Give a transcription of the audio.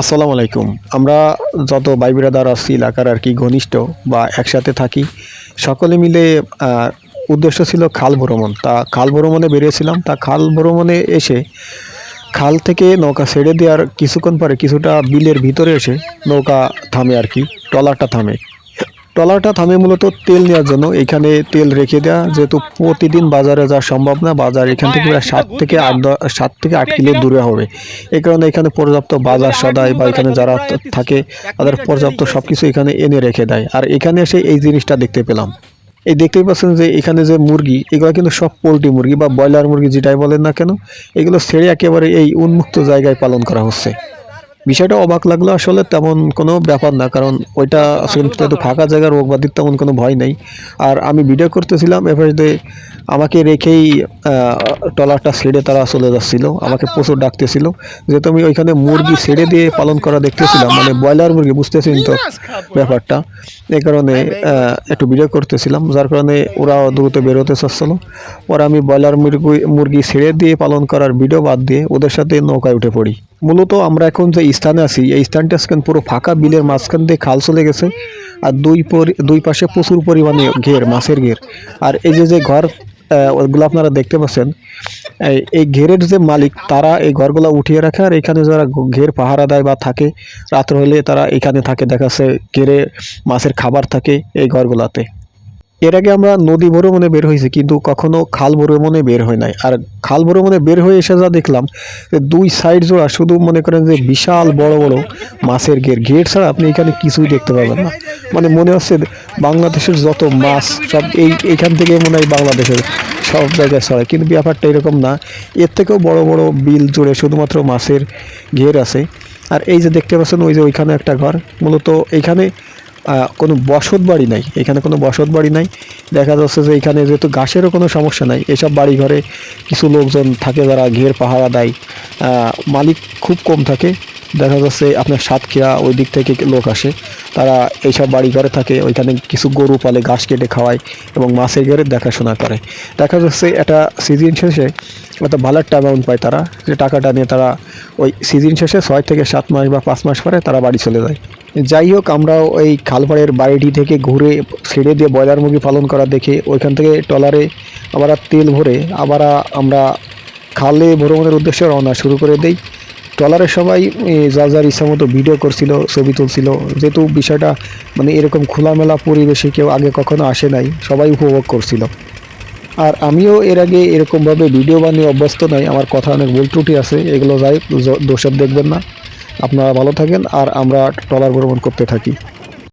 আসসালামু আলাইকুম। আমরা যত ভাই বিরাদার আছি, এলাকার আর কি ঘনিষ্ঠ বা একসাথে থাকি, সকলে মিলে উদ্দেশ্য ছিল খাল ভ্রমণ। তা খাল ভ্রমণে বেরিয়েছিলাম। তা খাল ভ্রমণে এসে খাল থেকে নৌকা ছেড়ে দেওয়ার কিছুক্ষণ পরে কিছুটা বিলের ভিতরে এসে নৌকা থামে আর কি, ট্রলারটা থামে। ট্রলারটা থামে মূলত তেল নেওয়ার জন্য এখানে তেল রেখে দেওয়া যেহেতু প্রতিদিন বাজারে যাওয়া সম্ভব না, বাজার এখান থেকে প্রায় সাত থেকে আট সাত থেকে আট কিলো দূরে হবে। এই কারণে এখানে পর্যাপ্ত বাজার সদাই বা এখানে যারা থাকে, তাদের পর্যাপ্ত সব কিছু এখানে এনে রেখে দেয়। আর এখানে এসে এই জিনিসটা দেখতে পেলাম। এই দেখতেই পাচ্ছেন যে এখানে যে মুরগি, এগুলো কিন্তু সব পোলট্রি মুরগি বা ব্রয়লার মুরগি যেটাই বলেন না কেন, এগুলো ছেড়ে একেবারে এই উন্মুক্ত জায়গায় পালন করা হচ্ছে। বিষয়টা অবাক লাগল আসলে তেমন কোনো ব্যাপার না কারণ ওইটা আসলে একটু ফাঁকা জায়গার রোগ বাদির তেমন কোনো ভয় নেই। আর আমি ভিডিও করতেছিলাম এবার যে আমাকে রেখেই ট্রলারটা ছেড়ে তারা চলে যাচ্ছিল আমাকে প্রচুর ডাকতেছিল। যেহেতু আমি ওইখানে মুরগি ছেড়ে দিয়ে পালন করা দেখতেছিলাম মানে ব্রয়লার মুরগি বুঝতেছেন তো ব্যাপারটা। এই কারণে একটু ভিডিও করতেছিলাম যার কারণে ওরা দ্রুত বেরোতে চাচ্ছিল। পরে আমি ব্রয়লার মুরগি মুরগি ছেড়ে দিয়ে পালন করার ভিডিও বাদ দিয়ে ওদের সাথে নৌকায় উঠে পড়ি। মূলত আমরা এখন যে স্থানে আছি, এই স্থানটা আজকে পুরো ফাঁকা, বিলের মাঝখান দিয়ে খাল চলে গেছে আর দুই দুই পাশে প্রচুর পরিমাণে ঘের, মাছের ঘের। আর এই যে যে ঘর ওগুলো আপনারা দেখতে পাচ্ছেন, এই ঘেরের যে মালিক, তারা এই ঘরগুলো উঠিয়ে রাখে আর এখানে যারা ঘের পাহারা দেয় বা থাকে, রাত্র হলে তারা এখানে থাকে দেখাচ্ছে ঘেরে মাছের খাবার থাকে এই ঘরগুলাতে। এর আগে আমরা নদী ভ্রমণে বের হয়েছি কিন্তু কখনো খাল ভ্রমণে বের হয় নাই। আর খাল ভ্রমণে বের হয়ে এসে যা দেখলাম যে দুই সাইড জোড়া শুধু মনে করেন যে বিশাল বড় বড় মাছের ঘের। ঘের ছাড়া আপনি এখানে কিছুই দেখতে পাবেন না। মানে মনে হচ্ছে বাংলাদেশের যত মাছ সব এই এখান থেকে মনে হয় বাংলাদেশের সব জায়গায় ছড়ায়। কিন্তু ব্যাপারটা এরকম না। এর থেকেও বড় বড় বিল জুড়ে শুধুমাত্র মাছের ঘের আছে। আর এই যে দেখতে পাচ্ছেন ওই যে ওইখানে একটা ঘর। মূলত এইখানে আহ, কোনো বসত বাড়ি নাই। এখানে কোনো বসত বাড়ি নাই। দেখা যাচ্ছে যে এখানে যেহেতু গাছেরও কোনো সমস্যা নাই, এসব বাড়িঘরে কিছু লোকজন থাকে যারা ঘের পাহারা দেয়। মালিক খুব কম থাকে। দেখা যাচ্ছে আপনার সাতক্ষীরা ওই দিক থেকে লোক আসে। তারা এইসব বাড়ি ঘরে থাকে, ওইখানে কিছু গরু পালে ঘাস কেটে খাওয়ায় এবং মাছের ঘরে দেখাশোনা করে। দেখা যাচ্ছে এটা সিজন শেষে একটা ভালো একটা অ্যামাউন্ট পায় তারা, যে টাকাটা নিয়ে তারা ওই সিজন শেষে ছয় থেকে সাত মাস বা পাঁচ মাস পরে তারা বাড়ি চলে যায়। যাই হোক আমরাও এই খালপাড়ের বাড়িটি থেকে ঘুরে ছেড়ে দিয়ে ব্রয়লার মুরগি পালন করা দেখে ওইখান থেকে ট্রলারে আবার তেল ভরে আবার আমরা খালে ভ্রমণের উদ্দেশ্যে রওনা শুরু করে দেই। ট্রলারে সবাই যা যার ইচ্ছা মতো ভিডিও করছিল, ছবি তুলছিল, যেহেতু বিষয়টা মানে এরকম খোলামেলা পরিবেশে কেউ আগে কখনো আসে নাই, সবাই উপভোগ করছিল। আর আমিও এর আগে এরকমভাবে ভিডিও বানিয়ে অভ্যস্ত নই, আমার কথা অনেক ভুল ত্রুটি আছে, এগুলো যাই দোষের দেখবেন না। আপনারা ভালো থাকেন, আর আমরা ট্রলার ভ্রমণ করতে থাকি।